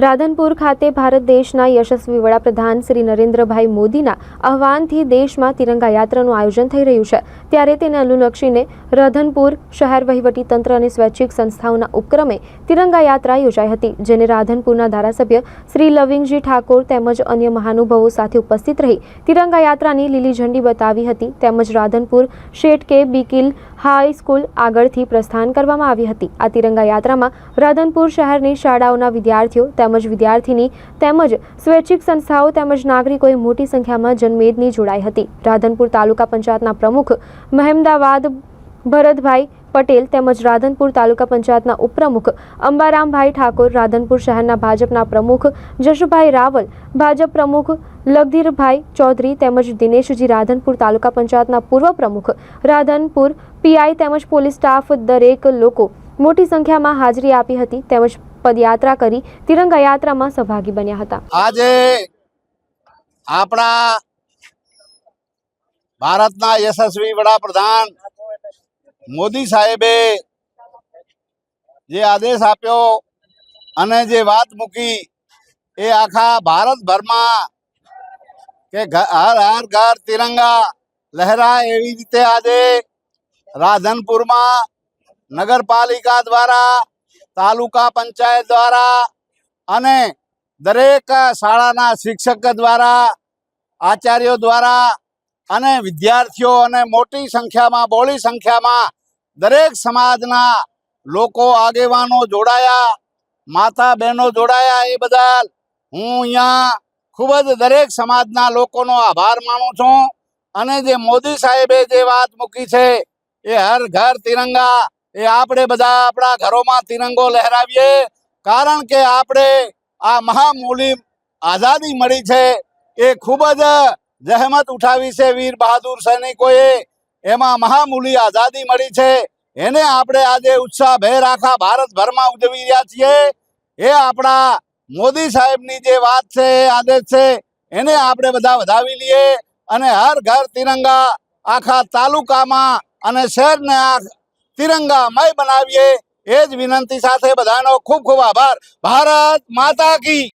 રાધનપુર ખાતે ભારત દેશના યશસ્વી વડાપ્રધાન શ્રી નરેન્દ્રભાઈ મોદીના આહવાનથી દેશમાં તિરંગા યાત્રાનું આયોજન થઈ રહ્યું છે. ત્યારે તેને અનુલક્ષીને રાધનપુર શહેર વહીવટી તંત્ર અને સ્વૈચ્છિક સંસ્થાઓના ઉપક્રમે તિરંગા યાત્રા યોજાઈ હતી, જેને રાધનપુરના ધારાસભ્ય શ્રી લવિંગજી ઠાકોર તેમજ અન્ય મહાનુભાવો સાથે ઉપસ્થિત રહી તિરંગા યાત્રાની લીલી ઝંડી બતાવી હતી. તેમજ રાધનપુર શેઠ કે બીકિલ હાઈસ્કૂલ આગળથી પ્રસ્થાન કરવામાં આવી હતી. આ તિરંગા યાત્રામાં રાધનપુર શહેરની શાળાઓના વિદ્યાર્થીઓ તેમજ વિદ્યાર્થીની તેમજ સ્વૈચ્છિક સંસ્થાઓ તેમજ નાગરિકોએ મોટી સંખ્યામાં જનમેદની જોડાઈ હતી. રાધનપુર તાલુકા પંચાયતના પ્રમુખ મહેમદાવાદ ભરતભાઈ પટેલ તેમજ રાધનપુર તાલુકા પંચાયતના ઉપપ્રમુખ અંબારામભાઈ ઠાકોર, રાધનપુર શહેરના ભાજપના પ્રમુખ જશુભાઈ રાવલ, ભાજપ પ્રમુખ લગધીરભાઈ ચૌધરી તેમજ દિનેશજી રાધનપુર તાલુકા પંચાયતના પૂર્વ પ્રમુખ રાધનપુર પીઆઈ તેમજ પોલીસ સ્ટાફ દરેક લોકો મોટી સંખ્યામાં હાજરી આપી હતી. તેમજ પદયાત્રા કરી તિરંગા યાત્રામાં સહભાગી બન્યા હતા. આજે આપણા ભારતના યશસ્વી વડાપ્રધાન મોદી સાહેબે જે આદેશ આપ્યો અને જે વાત મૂકી એ આખા ભારતભરમાં કે હર હર ઘર તિરંગા લહેરા એવી રીતે આજે રાધનપુરમાં નગરપાલિકા દ્વારા, તાલુકા પંચાયત દ્વારા અને દરેક શાળાના શિક્ષક દ્વારા, આચાર્યો દ્વારા અને વિદ્યાર્થીઓ અને મોટી સંખ્યામાં, બહોળી સંખ્યામાં દરેક સમાજના લોકો આગેવાનો જોડાયા માતા બહેનો જોડાયા એ બદલ હું અહીંયા ખૂબ જ દરેક સમાજના લોકોનો આભાર માનું છું. અને જે મોદી સાહેબે જે વાત મૂકી છે, એ હર ઘર તિરંગા એ આપણે બધા આપણા ઘરોમાં તિરંગો લહેરાવીએ. કારણ કે આપણે આ મહામૂલી આઝાદી મળી છે. એ ખૂબ જ જહેમત ઉઠાવી છે વીર બહાદુર સૈનિકોએ. એમાં મહામૂલી આઝાદી મળી છે. એને આપણે આજે ઉત્સાહભેર આખા ભારતભરમાં ઉજવી રહ્યા છીએ. એ આપણા મોદી સાહેબની જે વાત છે આદેશ છે, એને આપણે બધા વધાવી લઈએ. અને હર ઘર તિરંગા આખા તાલુકામાં અને શહેરને તિરંગામય બનાવીએ. એ જ વિનંતી સાથે બધાનો ખૂબ ખૂબ આભાર. ભારત માતા કી.